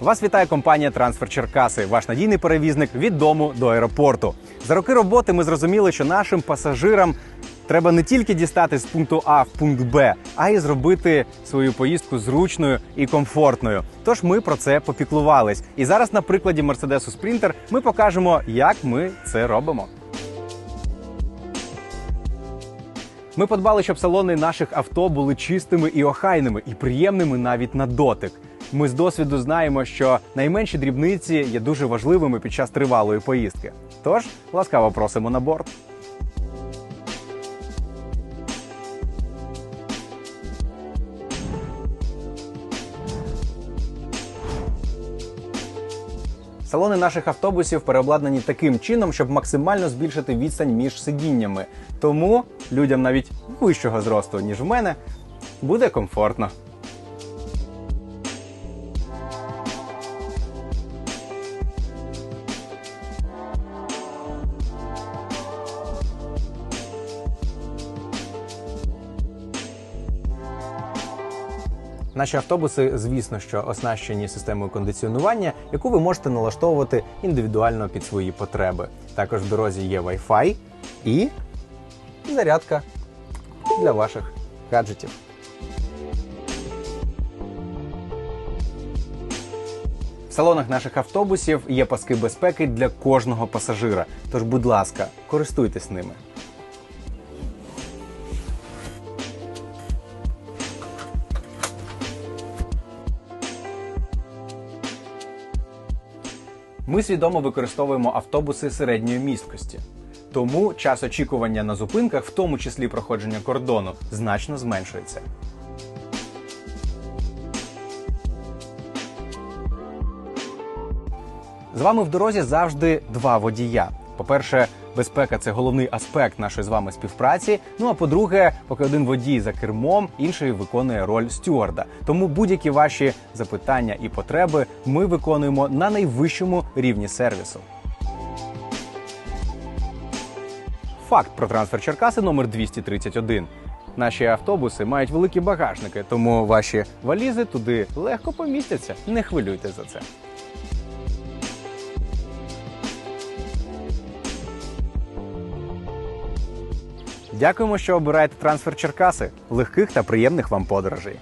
Вас вітає компанія Трансфер Черкаси, ваш надійний перевізник від дому до аеропорту. За роки роботи ми зрозуміли, що нашим пасажирам треба не тільки дістати з пункту А в пункт Б, а й зробити свою поїздку зручною і комфортною. Тож ми про це попіклувались. І зараз на прикладі Мерседесу Спрінтер ми покажемо, як ми це робимо. Ми подбали, щоб салони наших авто були чистими і охайними, і приємними навіть на дотик. Ми з досвіду знаємо, що найменші дрібниці є дуже важливими під час тривалої поїздки. Тож ласкаво просимо на борт. Салони наших автобусів переобладнані таким чином, щоб максимально збільшити відстань між сидіннями. Тому людям навіть вищого зросту, ніж в мене, буде комфортно. Наші автобуси, звісно, що оснащені системою кондиціонування, яку ви можете налаштовувати індивідуально під свої потреби. Також в дорозі є Wi-Fi і зарядка для ваших гаджетів. В салонах наших автобусів є паски безпеки для кожного пасажира. Тож, будь ласка, користуйтесь ними. Ми свідомо використовуємо автобуси середньої місткості. Тому час очікування на зупинках, в тому числі проходження кордону, значно зменшується. З вами в дорозі завжди два водія. По-перше, безпека це головний аспект нашої з вами співпраці. Ну а по-друге, поки один водій за кермом, інший виконує роль стюарда. Тому будь-які ваші запитання і потреби ми виконуємо на найвищому рівні сервісу. Факт про трансфер Черкаси номер 231. Наші автобуси мають великі багажники, тому ваші валізи туди легко помістяться. Не хвилюйтесь за це. Дякуємо, що обираєте трансфер Черкаси. Легких та приємних вам подорожей.